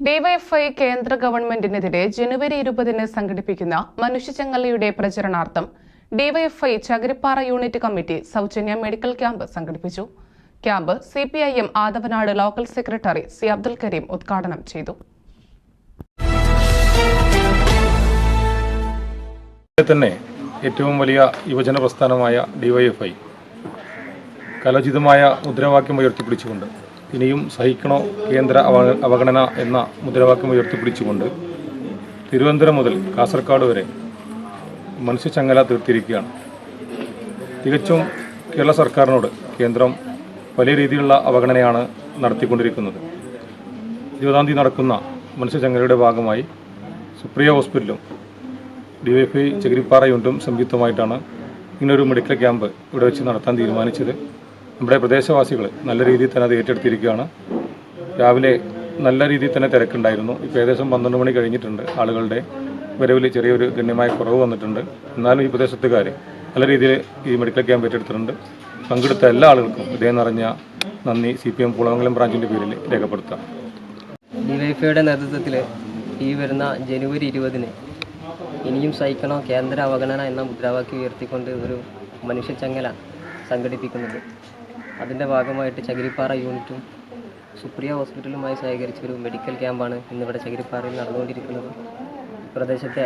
DYFI കേന്ദ്ര ഗവൺമെന്റിനെതിരെ ജനുവരി ഇരുപതിന് സംഘടിപ്പിക്കുന്ന മനുഷ്യചങ്ങലയുടെ പ്രചരണാർത്ഥം ഡിവൈഎഫ്ഐ ചകിരിപ്പാറ യൂണിറ്റ് കമ്മിറ്റി സൗജന്യ മെഡിക്കൽ ക്യാമ്പ് സംഘടിപ്പിച്ചു. Camp C P I M Adavanad local secretary C Abdul Kareem ഉദ്ഘാടനം ചെയ്തു. തന്നെ ഏറ്റവും വലിയ യുവജന പ്രസ്ഥാനമായ ഡിവൈഎഫ്ഐ കലോചിതമായ മുദ്രാവാക്യം ഉയർത്തിപ്പിടിച്ചുകൊണ്ട് ഇനിയും സഹിക്കണോ കേന്ദ്ര അവഗണന എന്ന മുദ്രാവാക്യം ഉയർത്തിപ്പിടിച്ചുകൊണ്ട് തിരുവനന്തപുരം മുതൽ കാസർഗോഡ് വരെ മനുഷ്യചങ്ങല തീർത്തിരിക്കുകയാണ്. തികച്ചും കേരള സർക്കാരിനോട് കേന്ദ്രം വലിയ രീതിയിലുള്ള അവഗണനയാണ് നടത്തിക്കൊണ്ടിരിക്കുന്നത്. ഇരുപതാം തീയതി നടക്കുന്ന മനുഷ്യചങ്ങലയുടെ ഭാഗമായി സുപ്രിയ ഹോസ്പിറ്റലും ഡിവൈഫൈ ചകിരിപ്പാറ യൂണിറ്റും സംയുക്തമായിട്ടാണ് ഇങ്ങനൊരു മെഡിക്കൽ ക്യാമ്പ് ഇവിടെ വെച്ച് നടത്താൻ തീരുമാനിച്ചത്. നമ്മുടെ പ്രദേശവാസികൾ നല്ല രീതിയിൽ തന്നെ അത് ഏറ്റെടുത്തിരിക്കുകയാണ്. രാവിലെ നല്ല രീതിയിൽ തന്നെ തിരക്കുണ്ടായിരുന്നു. ഇപ്പോൾ ഏകദേശം പന്ത്രണ്ട് മണി കഴിഞ്ഞിട്ടുണ്ട് ആളുകളുടെ വരവിൽ ചെറിയൊരു ഗണ്യമായ കുറവ് വന്നിട്ടുണ്ട്. എന്നാലും ഈ പ്രദേശത്തുകാർ നല്ല രീതിയിൽ ഈ മെഡിക്കൽ ക്യാമ്പ് ഏറ്റെടുത്തിട്ടുണ്ട്. പങ്കെടുത്ത എല്ലാ ആളുകൾക്കും ഹൃദയം നിറഞ്ഞ നന്ദി സി പി എം പൂളമംഗലം ബ്രാഞ്ചിന്റെ പേരിൽ രേഖപ്പെടുത്താം. ഡിവൈഫൈയുടെ നേതൃത്വത്തിൽ ഈ വരുന്ന ജനുവരി ഇരുപതിന് ഇനിയും സഹിക്കണോ? കേന്ദ്ര അവഗണന എന്ന മുദ്രാവാക്യം ഉയർത്തിക്കൊണ്ട് ഒരു മനുഷ്യച്ചങ്ങല സംഘടിപ്പിക്കുന്നുണ്ട് അതിന്റെ ഭാഗമായിട്ട് ചകിരിപ്പാറ യൂണിറ്റും സുപ്രിയ ഹോസ്പിറ്റലുമായി സഹകരിച്ച ഒരു മെഡിക്കൽ ക്യാമ്പാണ് ഇന്നിവിടെ ചകിരിപ്പാറയിൽ നടന്നുകൊണ്ടിരിക്കുന്നത്. പ്രദേശത്തെ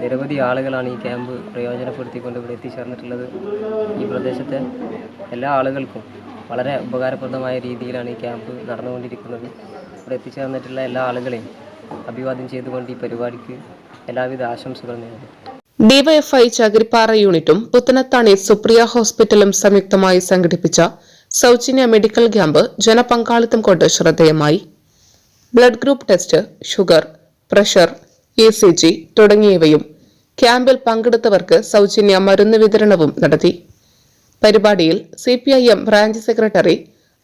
നിരവധി ആളുകളാണ് ഈ ക്യാമ്പ് പ്രയോജനപ്പെടുത്തിക്കൊണ്ട് ഇവിടെ എത്തിച്ചേർന്നിട്ടുള്ളത്. ഈ പ്രദേശത്തെ എല്ലാ ആളുകൾക്കും വളരെ ഉപകാരപ്രദമായ രീതിയിലാണ് ഈ ക്യാമ്പ് നടന്നുകൊണ്ടിരിക്കുന്നത്. ഇവിടെ എത്തിച്ചേർന്നിട്ടുള്ള എല്ലാ ആളുകളെയും അഭിവാദ്യം ചെയ്തുകൊണ്ട് ഈ പരിപാടിക്ക് എല്ലാവിധ ആശംസകളും നേരുന്നു. ഡിവൈഎഫ്ഐ ചകിരിപ്പാറ യൂണിറ്റും പുത്തനത്താണി സുപ്രിയ ഹോസ്പിറ്റലും സംയുക്തമായി സംഘടിപ്പിച്ച സൗജന്യ മെഡിക്കൽ ക്യാമ്പ് ജനപങ്കാളിത്തം കൊണ്ട് ശ്രദ്ധേയമായി. Blood group test sugar pressure E C G തുടങ്ങിയവയും ക്യാമ്പിൽ പങ്കെടുത്തവർക്ക് സൗജന്യ മരുന്ന് വിതരണവും നടത്തി. പരിപാടിയിൽ C P I M branch secretary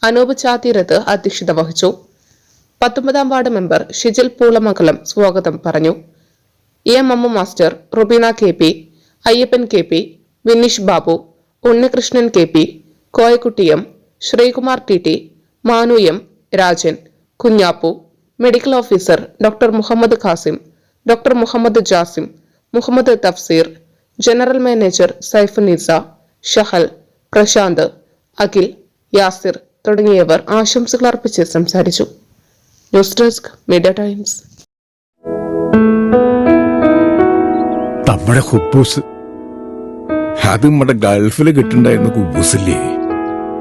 Anoop Chathirath അധ്യക്ഷത വഹിച്ചു. പത്തൊമ്പതാം വാർഡ് മെമ്പർ ഷിജിൽ പൂളമംഗലം സ്വാഗതം പറഞ്ഞു. A M Ammu master Rubeena K P Ayyappan K P Vineesh Babu Unnikrishnan K P Koyakutty M Sreekumar T T Manu M Rajan Kunhappu medical officer doctor Muhammad Khasim doctor Muhammad Jasim Muhammad Tafseer general manager Saifunisa Shahal Prashanth Akhil Yasir തുടങ്ങിയവർ ആശംസകൾ അർപ്പിച്ച് സംസാരിച്ചു. News desk media times. നമ്മുടെ ഹുബൂസ്. അത് നമ്മുടെ ഗൾഫിൽ കിട്ടുണ്ടായിരുന്ന കുബൂസില്ലേ